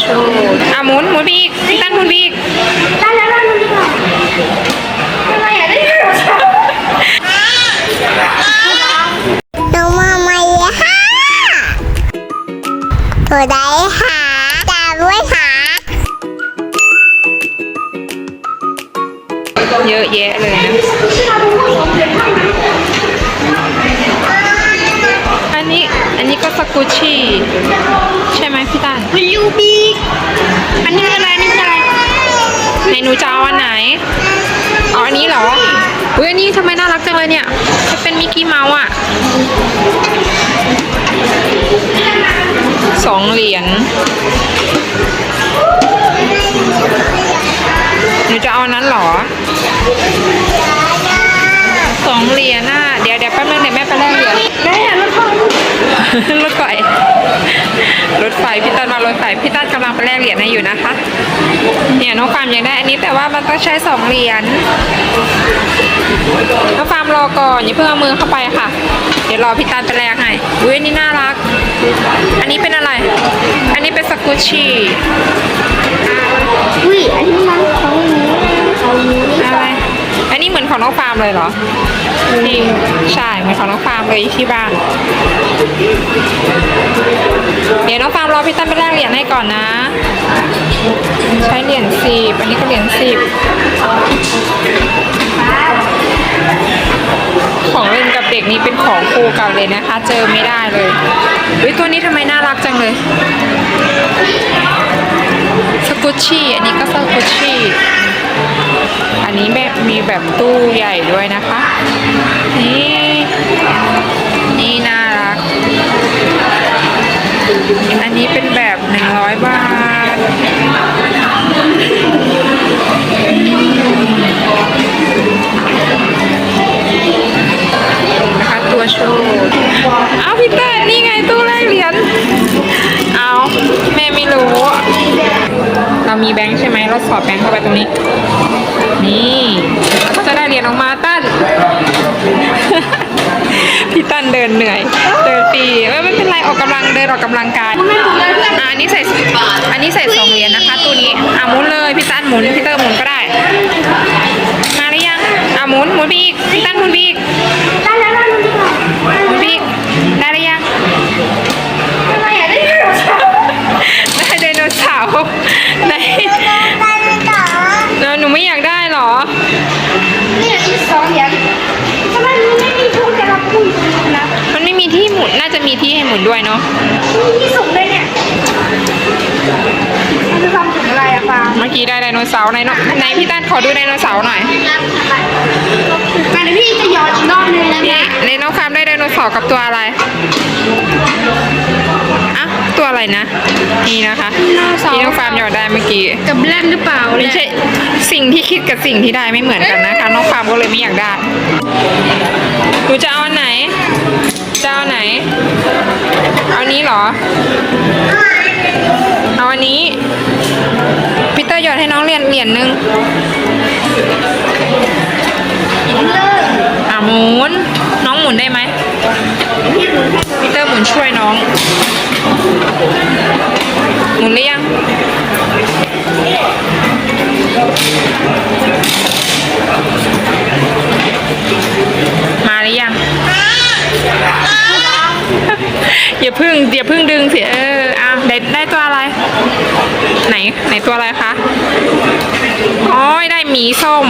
โชว์อะหมุนหมุนไปอีกพี่ตั้นหมุนไปอีกได้แล้วได้แล้วดีกว่าทำไมอะได้ยินเสียงน้องมาใหม่ค่ะตัวใดหาตาด้วยหาเยอะแยะเลยนะอันนี้อันนี้ก็สกุชี่ใช่ไหม หนูจะเอาอันไหนเอาอันนี้เหรออุ้ยอันนี้ทำไมน่ารักจังเลยเนี่ยจะเป็นมิกกี้เมาส์อะสองเหรียญหนูจะเอาอันนั้นเหรอสองเหรียญน่ะเดี๋ยวเดี๋ยวแป๊บนึงเดี๋ยวแม่ไปแลกเหรียญแม่รถไฟรถไฟรถไฟพี่ตันมารถไฟพี่ตันกำลังไปแลกเหรียญให้อยู่นะคะ เนี่ยน้องฟาร์มยังได้อันนี้แต่ว่ามันต้องใช้สองเหรียญน้องฟาร์มรอก่อนอย่าเพิ่งเอามือเข้าไปค่ะ เดี๋ยวรอพี่ตันไปแลกให้อุ้ยอันนี้น่ารัก อันนี้เป็นอะไร อันนี้เป็นสกุชชี่อุ้ยอันนี้มันของหนูของหนูนี่อะไรอันนี้เหมือนของน้องฟาร์มเลยเหรอ นี่ใช่เหมือนของน้องฟาร์มเลยที่บ้าน เดี๋ยวน้องฟาร์มรอพี่ตั้มไปแลกเหรียญให้ก่อนนะ ใช้เหรียญสิบอันนี้ก็เหรียญสิบของเล่นกับเด็กนี่เป็นของคู่กันเลยนะคะ เจอไม่ได้เลยอุ้ยตัวนี้ทำไมน่ารักจังเลยสกุชชี่อันนี้ก็สกุชชี่ นนี้แบบมีแบบตู้ใหญ่ด้วยนะคะ นี่ นี่น่ารัก อันนี้เป็นแบบหนึ่งร้อยบาท นะคะตัวโชว์เอาพี่เต้นี่ไงตู้แรกเหรียญ เอาแม่ไม่รู้ เรามีแบงค์ใช่ไหมเราสอดแบงค์เข้าไปตรงนี้ นี่แล้วก็จะได้เหรียญออกมาตั้นพี่ตั้นเดินเหนื่อย เดินตีเอ้ยไม่เป็นไรออกกำลังเดินออกกำลังกายอะอันนี้ใส่อันนี้ใส่สองเหรียญนะคะ ตัวนี้อะหมุนเลยพี่ตั้นหมุนพี่เตอร์หมุนก็ได้ มาหรือยังอะหมุนหมุนไปอีกพี่ตั้นหมุนไปอีกได้แล้วได้แล้วดีกว่าหมุนไปอีกได้หรือยังทำไมอะได้ยินเสียงได้ไดโนเสาร์ มันไม่มีที่หมุนน่าจะมีที่ให้หมุนด้วยเนาะมีที่สูงเลยเนี่ยมันจะทำถึงอะไรอะฟางเมื่อกี้ได้ไดโนเสาร์ไหนเนาะไหนพี่ตั้นขอดูไดโนเสาร์หน่อยมาเดี๋ยวพี่จะหยอดอีกรอบนึงนะนี่ในน้องฟาร์มได้ไดโนเสาร์กับตัวอะไรอะตัวอะไรนะ นี่นะคะที่น้องฟาร์มหยอดได้เมื่อกี้กับแลมหรือเปล่าไม่ใช่สิ่งที่คิดกับสิ่งที่ได้ไม่เหมือนกันนะคะน้องฟาร์มก็เลยไม่อยากได้หนูจะเอาอันไหนจะ เอาไหน เอาอันนี้เหรอ เอาอันนี้พีเตอร์หยอดให้น้องเหรียญเหรียญหนึ่งอะหมุน น้องหมุนได้ไหมพีเตอร์หมุนช่วยน้อง หมุนหรือยัง อย่าพึ่งอย่าพึ่งดึงสิเอออะได้ได้ตัวอะไร ไหนไหนตัวอะไรคะ อ๋อได้หมีส้ม